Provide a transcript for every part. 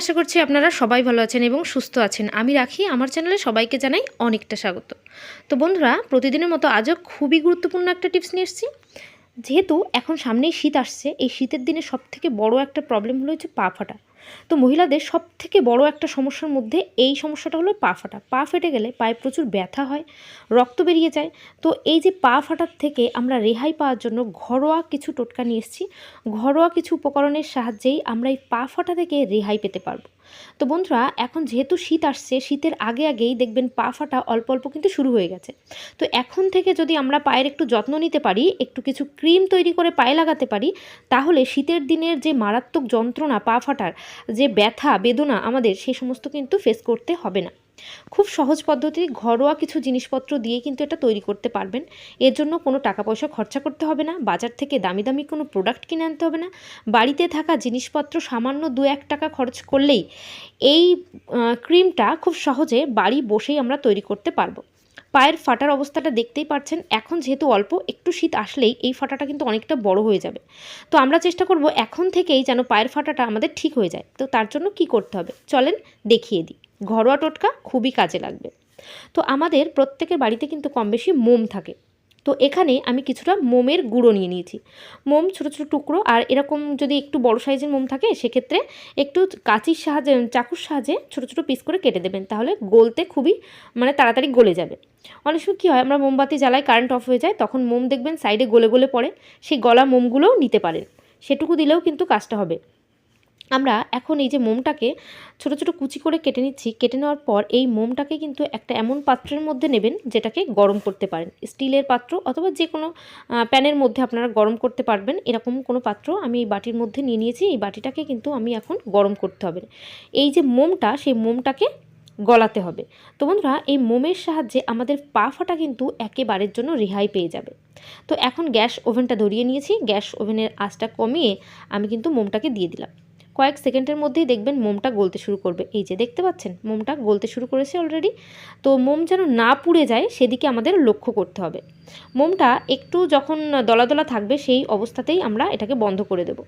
আশা করছি আপনারা সবাই ভালো আছেন এবং সুস্থ আছেন। আমি রাখি। আমার চ্যানেলে সবাইকে জানাই অনেকটা স্বাগত। তো বন্ধুরা, প্রতিদিনের মতো আজও খুবই গুরুত্বপূর্ণ একটা টিপস নিয়ে এসেছি। যেহেতু এখন সামনেই শীত আসছে, এই শীতের দিনে সবথেকে বড় একটা প্রবলেম হলো হচ্ছে পা ফাটা। তো মহিলাদের সব থেকে বড় একটা সমস্যার মধ্যে এই সমস্যাটা হলো পা ফাটা। পা ফেটে গেলে পায়ে প্রচুর ব্যথা হয়, রক্ত বেরিয়ে যায়। তো এই যে পা ফাটার থেকে আমরা রেহাই পাওয়ার জন্য ঘরোয়া কিছু টোটকা নিয়ে এসেছি। ঘরোয়া কিছু উপকরণের সাহায্যেই আমরা এই পা ফাটা থেকে রেহাই পেতে পারব। তো বন্ধুরা, এখন যেহেতু শীত আসছে, শীতের আগে আগেই দেখবেন পা ফাটা অল্প অল্প কিন্তু শুরু হয়ে গেছে। তো এখন থেকে যদি আমরা পায়ের একটু যত্ন নিতে পারি, একটু কিছু ক্রিম তৈরি করে পায়ে লাগাতে পারি, তাহলে শীতের দিনের যে মারাত্মক যন্ত্রণা পা ফাটার যে ব্যথা, বেদনা আমাদের সেই সমস্ত কিন্তু ফেস করতে হবে না। খুব সহজ পদ্ধতি, ঘরোয়া কিছু জিনিসপত্র দিয়ে কিন্তু এটা তৈরি করতে পারবেন। এর জন্য কোনো টাকা পয়সা খরচা করতে হবে না, বাজার থেকে দামি দামি কোনো প্রোডাক্ট কিনে আনতে হবে না। বাড়িতে থাকা জিনিসপত্র সামান্য দু এক টাকা খরচ করলেই এই ক্রিমটা খুব সহজে বাড়ি বসেই আমরা তৈরি করতে পারব। পায়ের ফাটার অবস্থাটা দেখতেই পাচ্ছেন এখন যেহেতু অল্প, একটু শীত আসলেই এই ফাটাটা কিন্তু অনেকটা বড় হয়ে যাবে। তো আমরা চেষ্টা করব এখন থেকেই যেন পায়ের ফাটাটা আমাদের ঠিক হয়ে যায়। তো তার জন্য কি করতে হবে? চলেন দেখিয়ে দিই। ঘরোয়া টোটকা খুবই কাজে লাগবে। তো আমাদের প্রত্যেকের বাড়িতে কিন্তু কম বেশি মোম থাকে। তো এখানে আমি কিছুটা মোমের গুঁড়ো নিয়ে নিয়েছি। মোম ছোটো ছোটো টুকরো আর এরকম যদি একটু বড় সাইজের মোম থাকে, সেক্ষেত্রে একটু কাঁচির সাহায্যে, চাকুর সাহায্যে ছোটো ছোটো পিস করে কেটে দেবেন। তাহলে গলতে খুবই মানে তাড়াতাড়ি গলে যাবে। অনেক সময় কী হয়, আমরা মোমবাতি জ্বালাই কারেন্ট অফ হয়ে যায়, তখন মোম দেখবেন সাইডে গলে গলে পড়ে। সেই গলা মোমগুলোও নিতে পারেন। সেটুকু দিলেও কিন্তু কাজটা হবে। আমরা এখন এই যে মোমটাকে ছোট ছোট কুচি করে কেটে নিচ্ছি, কেটে নেওয়ার পর এই মোমটাকে কিন্তু একটা এমন পাত্রের মধ্যে নেবেন যেটাকে গরম করতে পারেন। স্টিলের পাত্র অথবা যে কোনো প্যানের মধ্যে আপনারা গরম করতে পারবেন। এরকম কোনো পাত্র আমি এই বাটির মধ্যে নিয়ে নিয়েছি, এই বাটিটাকে কিন্তু আমি এখন গরম করতে হবে। এই যে মোমটা, সেই মোমটাকে গলাতে হবে। তো বন্ধুরা, এই মোমের সাহায্যে আমাদের পা ফাটা কিন্তু একেবারের জন্য রেহাই পেয়ে যাবে। তো এখন গ্যাস ওভেনটা ধরিয়ে নিয়েছি। গ্যাস ওভেনের আঁচটা কমিয়ে আমি কিন্তু মোমটাকে দিয়ে দিলাম। কয়েক সেকেন্ডের মধ্যেই দেখবেন মোমটা গলতে শুরু করবে। এই যে, দেখতে পাচ্ছেন? মোমটা গলতে শুরু করেছে অলরেডি তো মোম যেন না পুড়ে যায়, সেদিকে আমাদের লক্ষ্য করতে হবে। মোমটা একটু যখন দলা দলা থাকবে, সেই অবস্থাতেই আমরা এটাকে বন্ধ করে দেব।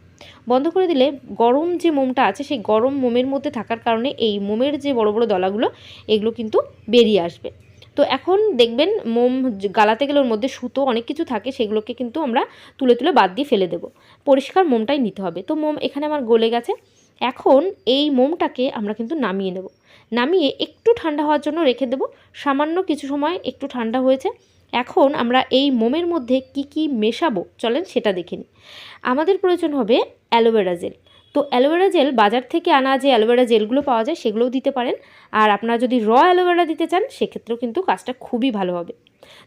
বন্ধ করে দিলে গরম যে মোমটা আছে, সেই গরম মোমের মধ্যে থাকার কারণে এই মোমের যে বড় বড় দলাগুলো, এগুলো কিন্তু বেরিয়ে আসবে। তো এখন দেখবেন মোম গালাতে গেলে ওর মধ্যে সুতো অনেক কিছু থাকে, সেগুলোকে কিন্তু আমরা তুলে তুলে বাদ দিয়ে ফেলে দেব। পরিষ্কার মোমটাই নিতে হবে। তো মোম এখানে আমার গলে গেছে। এখন এই মোমটাকে আমরা কিন্তু নামিয়ে নেব। নামিয়ে একটু ঠান্ডা হওয়ার জন্য রেখে দেব। সামান্য কিছু সময় একটু ঠান্ডা হয়েছে। এখন আমরা এই মোমের মধ্যে কি কি মেশাবো চলেন সেটা দেখে নিই। আমাদের প্রয়োজন হবে অ্যালোভেরা জেল। তো অ্যালোভেরা জেল, বাজার থেকে আনা যে অ্যালোভেরা জেলগুলো পাওয়া যায় সেগুলোও দিতে পারেন। আর আপনারা যদি র অ্যালোভেরা দিতে চান, সেক্ষেত্রেও কিন্তু কাজটা খুবই ভালো হবে।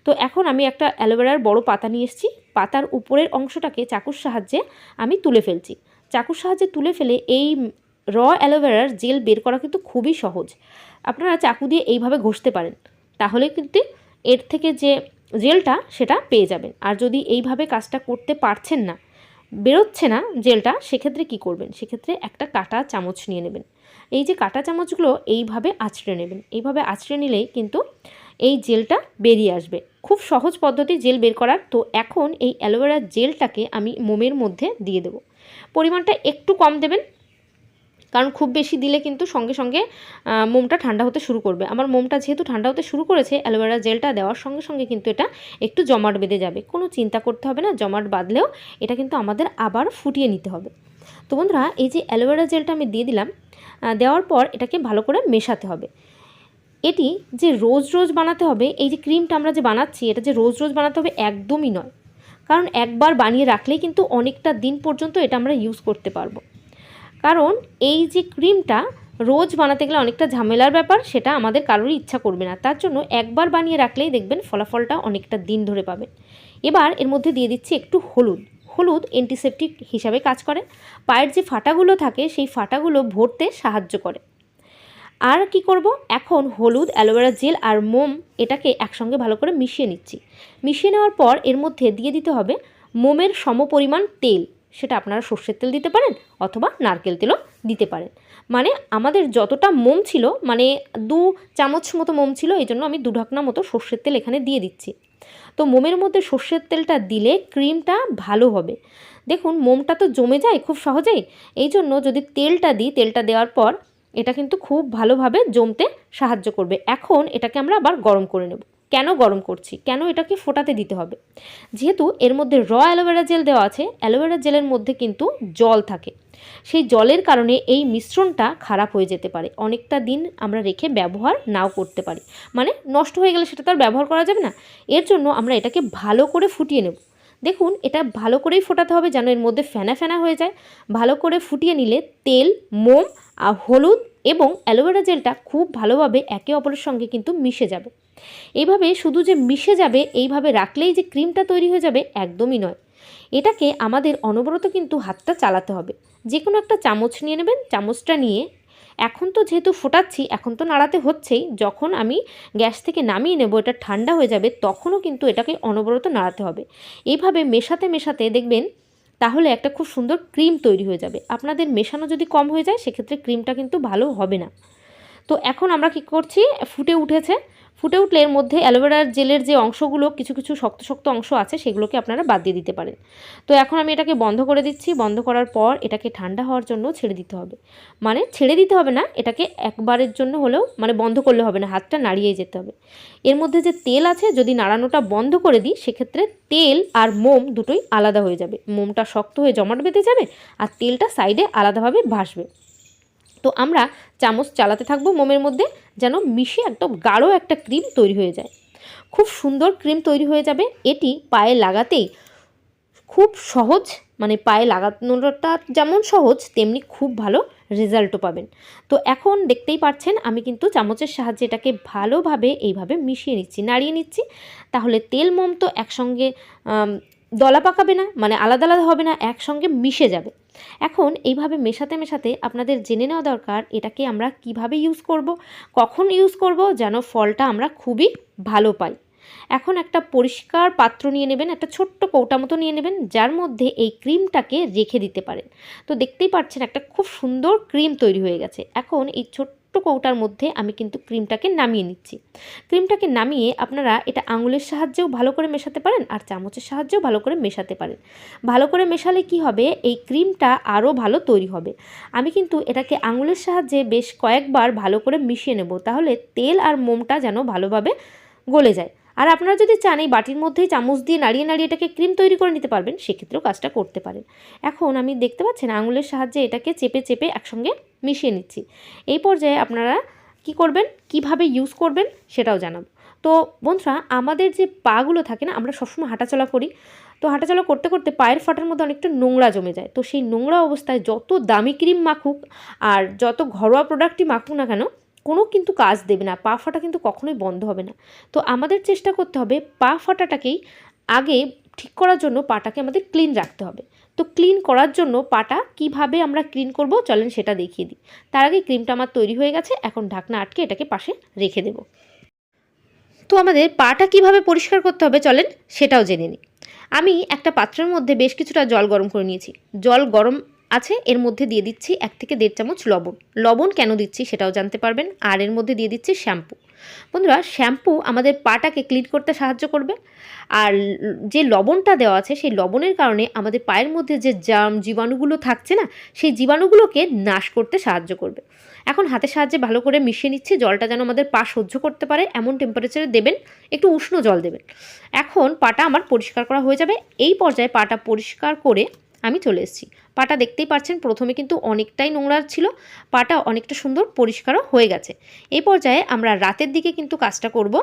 তো এখন আমি একটা অ্যালোভেরার বড় পাতা নিয়ে এসেছি। পাতার উপরের অংশটাকে চাকুর সাহায্যে আমি তুলে ফেলছি। চাকুর সাহায্যে তুলে ফেলে এই র অ্যালোভেরার জেল বের করা কিন্তু খুবই সহজ। আপনারা চাকু দিয়ে এইভাবে ঘষতে পারেন। তাহলে কিন্তু এর থেকে যে জেলটা, সেটা পেয়ে যাবেন। আর যদি এইভাবে কাজটা করতে পারছেন না বেরোচ্ছে না জেলটা, সেক্ষেত্রে কি করবেন? সেক্ষেত্রে একটা কাটা চামচ নিয়ে নেবেন। এই যে কাটা চামচগুলো এইভাবে আছড়ে নেবেন। এইভাবে আছড়ে নিলেই কিন্তু এই জেলটা বেরিয়ে আসবে। খুব সহজ পদ্ধতি জেল বের করার। তো এখন এই অ্যালোভেরার জেলটাকে আমি মোমের মধ্যে দিয়ে দেব। পরিমাণটা একটু কম দেবেন। কারণ খুব বেশি দিলে কিন্তু সঙ্গে সঙ্গে মোমটা ঠান্ডা হতে শুরু করবে। আমার মোমটা যেহেতু ঠান্ডা হতে শুরু করেছে, অ্যালোভেরা জেলটা দেওয়ার সঙ্গে সঙ্গে কিন্তু এটা একটু জমাট বেঁধে যাবে। কোনো চিন্তা করতে হবে না, জমাট বাঁধলেও এটা কিন্তু আমাদের আবার ফুটিয়ে নিতে হবে। তো বন্ধুরা, এই যে অ্যালোভেরা জেলটা আমি দিয়ে দিলাম দেওয়ার পর এটাকে ভালো করে মেশাতে হবে। এটি যে রোজ রোজ বানাতে হবে, এই যে ক্রিমটা আমরা যে বানাচ্ছি, এটা যে রোজ রোজ বানাতে হবে একদমই নয়। কারণ একবার বানিয়ে রাখলেই কিন্তু অনেকটা দিন পর্যন্ত এটা আমরা ইউজ করতে পারব। কারণ এই যে ক্রিমটা রোজ বানাতে গেলে অনেকটা ঝামেলার ব্যাপার, সেটা আমাদের কারোরই ইচ্ছা করবে না। তার জন্য একবার বানিয়ে রাখলেই দেখবেন ফলাফলটা অনেকটা দিন ধরে পাবেন। এবার এর মধ্যে দিয়ে দিচ্ছি একটু হলুদ। হলুদ অ্যান্টিসেপটিক হিসাবে কাজ করে। পায়ের যে ফাটাগুলো থাকে, সেই ফাটাগুলো ভরতে সাহায্য করে। আর কি করব? এখন হলুদ, অ্যালোভেরা জেল আর মোম এটাকে একসঙ্গে ভালো করে মিশিয়ে নিচ্ছি। মিশিয়ে নেওয়ার পর এর মধ্যে দিয়ে দিতে হবে মোমের সমপরিমাণ তেল। সেটা আপনারা সর্ষের তেল দিতে পারেন অথবা নারকেল তেলও দিতে পারেন। মানে আমাদের যতটা মোম ছিল মানে দু চামচ মতো মোম ছিল, এই জন্য আমি দু ঢাকনা মতো সর্ষের তেল এখানে দিয়ে দিচ্ছি। তো মোমের মধ্যে সর্ষের তেলটা দিলে ক্রিমটা ভালো হবে। দেখুন, মোমটা তো জমে যায় খুব সহজেই, এই জন্য যদি তেলটা দিই, তেলটা দেওয়ার পর এটা কিন্তু খুব ভালোভাবে জমতে সাহায্য করবে। এখন এটাকে আমরা আবার গরম করে নেব। কেন গরম করছি? কেন এটাকে ফোটাতে দিতে হবে? যেহেতু এর মধ্যে র অ্যালোভেরা জেল দেওয়া আছে, অ্যালোভেরা জেলের মধ্যে কিন্তু জল থাকে। সেই জলের কারণে এই মিশ্রণটা খারাপ হয়ে যেতে পারে। অনেকটা দিন আমরা রেখে ব্যবহার নাও করতে পারি। মানে নষ্ট হয়ে গেলে সেটা তো আর ব্যবহার করা যাবে না। এর জন্য আমরা এটাকে ভালো করে ফুটিয়ে নেব। দেখুন, এটা ভালো করেই ফোটাতে হবে যেন এর মধ্যে ফেনা ফেনা হয়ে যায়। ভালো করে ফুটিয়ে নিলে তেল, মোম আর হলুদ এবং অ্যালোভেরা জেলটা খুব ভালোভাবে একে অপরের সঙ্গে কিন্তু মিশে যাবে। এইভাবে শুধু যে মিশে যাবে, এইভাবে রাখলেই যে ক্রিমটা তৈরি হয়ে যাবে একদমই নয়। এটাকে আমাদের অনবরত কিন্তু হাতটা চালাতে হবে। যে কোনো একটা চামচ নিয়ে নেবেন, চামচটা নিয়ে এখন তো যেহেতু ফোটাচ্ছি, এখন তো নাড়াতে হচ্ছেই, যখন আমি গ্যাস থেকে নামিয়ে নেব, এটা ঠান্ডা হয়ে যাবে, তখনও কিন্তু এটাকে অনবরত নাড়াতে হবে। এইভাবে মেশাতে মেশাতে দেখবেন তাহলে একটা খুব সুন্দর ক্রিম তৈরি হয়ে যাবে। আপনাদের মেশানো যদি কম হয়ে যায়, সেক্ষেত্রে ক্রিমটা কিন্তু ভালো হবে না। তো এখন আমরা কি করছি, ফুটে উঠেছে। ফুটে উঠলে এর মধ্যে অ্যালোভেরার জেলের যে অংশগুলো, কিছু কিছু শক্ত শক্ত অংশ আছে, সেগুলোকে আপনারা বাদ দিয়ে দিতে পারেন। তো এখন আমি এটাকে বন্ধ করে দিচ্ছি। বন্ধ করার পর এটাকে ঠান্ডা হওয়ার জন্য ছেড়ে দিতে হবে। মানে ছেড়ে দিতে হবে না, এটাকে একবারের জন্য হলেও মানে বন্ধ করলে হবে না, হাতটা নাড়িয়ে যেতে হবে। এর মধ্যে যে তেল আছে, যদি নাড়ানোটা বন্ধ করে দিই, সেক্ষেত্রে তেল আর মোম দুটোই আলাদা হয়ে যাবে। মোমটা শক্ত হয়ে জমাট বেঁধে যাবে আর তেলটা সাইডে আলাদাভাবে ভাসবে। তো আমরা চামচ চালাতে থাকব মোমের মধ্যে যেন মিশে একদম গাঢ় একটা ক্রিম তৈরি হয়ে যায়। খুব সুন্দর ক্রিম তৈরি হয়ে যাবে। এটি পায়ে লাগাতেই খুব সহজ মানে পায়ে লাগানোটা যেমন সহজ, তেমনি খুব ভালো রেজাল্টও পাবেন। তো এখন দেখতেই পাচ্ছেন আমি কিন্তু চামচের সাহায্যে এটাকে ভালোভাবে এইভাবে মিশিয়ে নিচ্ছি, নাড়িয়ে নিচ্ছি। তাহলে তেল মোম তো একসঙ্গে দলা পাকাবে না মানে আলাদা আলাদা হবে না, একসঙ্গে মিশে যাবে। এখন এইভাবে মেশাতে মেশাতে আপনাদের জেনে নেওয়া দরকার, এটাকে আমরা কীভাবে ইউজ করব, কখন ইউজ করব, যেন ফলটা আমরা খুবই ভালো পাই। এখন একটা পরিষ্কার পাত্র নিয়ে নেবেন, একটা ছোট্ট কৌটা মতো নিয়ে নেবেন, যার মধ্যে এই ক্রিমটাকে রেখে দিতে পারেন। তো দেখতেই পাচ্ছেন একটা খুব সুন্দর ক্রিম তৈরি হয়ে গেছে। এখন এই ছোট্ট কৌটার মধ্যে আমি কিন্তু ক্রিমটাকে নামিয়ে নিচ্ছি। ক্রিমটাকে নামিয়ে আপনারা এটা আঙুলের সাহায্যেও ভালো করে মেশাতে পারেন আর চামচের সাহায্যেও ভালো করে মেশাতে পারেন। ভালো করে মেশালে কি হবে? এই ক্রিমটা আরও ভালো তৈরি হবে। আমি কিন্তু এটাকে আঙুলের সাহায্যে বেশ কয়েকবার ভালো করে মিশিয়ে নেব। তাহলে তেল আর মোমটা যেন ভালোভাবে গলে যায়। আর আপনারা যদি চান এই বাটির মধ্যেই চামচ দিয়ে নাড়িয়ে নাড়িয়ে এটাকে ক্রিম তৈরি করে নিতে পারবেন, সেক্ষেত্রেও কাজটা করতে পারেন। এখন আমি দেখতে পাচ্ছেন আঙুলের সাহায্যে এটাকে চেপে চেপে একসঙ্গে মিশিয়ে নিচ্ছি। এই পর্যায়ে আপনারা কি করবেন, কীভাবে ইউজ করবেন সেটাও জানাব। তো বন্ধুরা, আমাদের যে পাগুলো থাকে না, আমরা সবসময় হাঁটাচলা করি। তো হাঁটাচলা করতে করতে পায়ের ফাটার মধ্যে অনেকটা নোংরা জমে যায়। তো সেই নোংরা অবস্থায় যত দামি ক্রিম মাখুক আর যত ঘরোয়া প্রোডাক্টই মাখুক না কেন কোনো কিন্তু কাজ দেবে না, পা ফাটা কিন্তু কখনোই বন্ধ হবে না। তো আমাদের চেষ্টা করতে হবে পা ফাটাটাকেই আগে ঠিক করার জন্য পাটাকে আমাদের ক্লিন রাখতে হবে। তো ক্লিন করার জন্য পাটা কীভাবে আমরা ক্লিন করব চলেন সেটা দেখিয়ে দিই। তার আগে ক্রিমটা আমার তৈরি হয়ে গেছে, এখন ঢাকনা আটকে এটাকে পাশে রেখে দেব। তো আমাদের পাটা কীভাবে পরিষ্কার করতে হবে চলেন সেটাও জেনে নিই। আমি একটা পাত্রের মধ্যে বেশ কিছুটা জল গরম করে নিয়েছি। জল গরম আছে, এর মধ্যে দিয়ে দিচ্ছি এক থেকে দেড় চামচ লবণ। লবণ কেন দিচ্ছি সেটাও জানতে পারবেন। আর এর মধ্যে দিয়ে দিচ্ছি শ্যাম্পু। বন্ধুরা, শ্যাম্পু আমাদের পাটাকে ক্লিন করতে সাহায্য করবে। আর যে লবণটা দেওয়া আছে, সেই লবণের কারণে আমাদের পায়ের মধ্যে যে জাম জীবাণুগুলো থাকছে না, সেই জীবাণুগুলোকে নাশ করতে সাহায্য করবে। এখন হাতের সাহায্যে ভালো করে মিশিয়ে নিচ্ছি, জলটা যেন আমাদের পা সহ্য করতে পারে, এমন টেম্পারেচারে দেবেন, একটু উষ্ণ জল দেবেন। এখন পাটা আমার পরিষ্কার করা হয়ে যাবে। এই পর্যায়ে পাটা পরিষ্কার করে আমি চলে এসেছি। পাটা দেখতেই পাচ্ছেন প্রথমে কিন্তু অনেকটাই নোংরা ছিল, পাটা অনেকটা সুন্দর পরিষ্কারও হয়ে গেছে। এই পর্যায়ে আমরা রাতের দিকে কিন্তু কাজটা করব,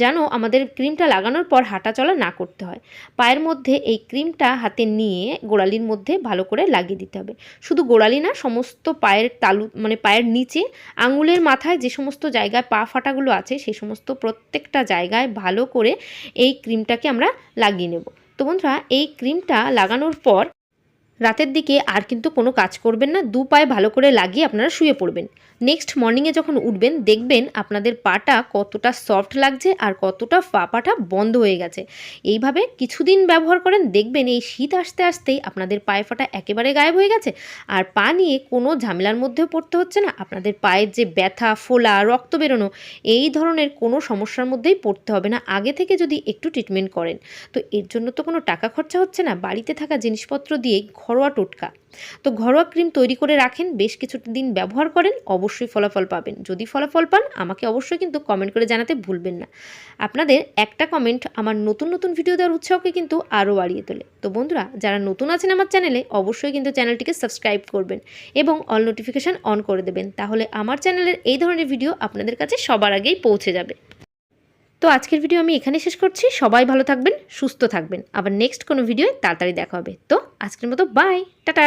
যেন আমাদের ক্রিমটা লাগানোর পর হাঁটা চলা না করতে হয়। পায়ের মধ্যে এই ক্রিমটা হাতে নিয়ে গোড়ালির মধ্যে ভালো করে লাগিয়ে দিতে হবে। শুধু গোড়ালি না, সমস্ত পায়ের তালু মানে পায়ের নিচে, আঙুলের মাথায় যে সমস্ত জায়গায় পা ফাটাগুলো আছে সেই সমস্ত প্রত্যেকটা জায়গায় ভালো করে এই ক্রিমটাকে আমরা লাগিয়ে নেব। তো বন্ধুরা, এই ক্রিমটা লাগানোর পর রাতের দিকে আর কিন্তু কোনো কাজ করবেন না, দু পায়ে ভালো করে লাগিয়ে আপনারা শুয়ে পড়বেন। নেক্সট মর্নিংয়ে যখন উঠবেন, দেখবেন আপনাদের পাটা কতটা সফট লাগছে আর কতটা পা পাটা বন্ধ হয়ে গেছে। এইভাবে কিছুদিন ব্যবহার করেন, দেখবেন এই শীত আসতে আসতেই আপনাদের পায়ে ফাটা একেবারে গায়েব হয়ে গেছে। আর পা নিয়ে কোনো ঝামেলার মধ্যেও পড়তে হচ্ছে না। আপনাদের পায়ের যে ব্যথা, ফোলা, রক্ত বেরোনো, এই ধরনের কোনো সমস্যার মধ্যেই পড়তে হবে না। আগে থেকে যদি একটু ট্রিটমেন্ট করেন। তো এর জন্য তো কোনো টাকা খরচা হচ্ছে না। বাড়িতে থাকা জিনিসপত্র দিয়েই ঘরোয়া টোটকা। তো ঘরোয়া ক্রিম তৈরি করে রাখেন, বেশ কিছুটা দিন ব্যবহার করেন, অবশ্যই ফলাফল পাবেন। যদি ফলাফল পান, আমাকে অবশ্যই কিন্তু কমেন্ট করে জানাতে ভুলবেন না। আপনাদের একটা কমেন্ট আমার নতুন নতুন ভিডিও দেওয়ার উৎসাহকে কিন্তু আরও বাড়িয়ে তোলে। তো বন্ধুরা, যারা নতুন আছেন আমার চ্যানেলে, অবশ্যই কিন্তু চ্যানেলটিকে সাবস্ক্রাইব করবেন এবং অল নোটিফিকেশান অন করে দেবেন। তাহলে আমার চ্যানেলের এই ধরনের ভিডিও আপনাদের কাছে সবার আগেই পৌঁছে যাবে। তো আজকের ভিডিও আমি এখানে শেষ করছি। সবাই ভালো থাকবেন, সুস্থ থাকবেন। আবার নেক্সট কোনো ভিডিও তাড়াতাড়ি দেখা হবে। তো আজকের মতো বাই টাটা!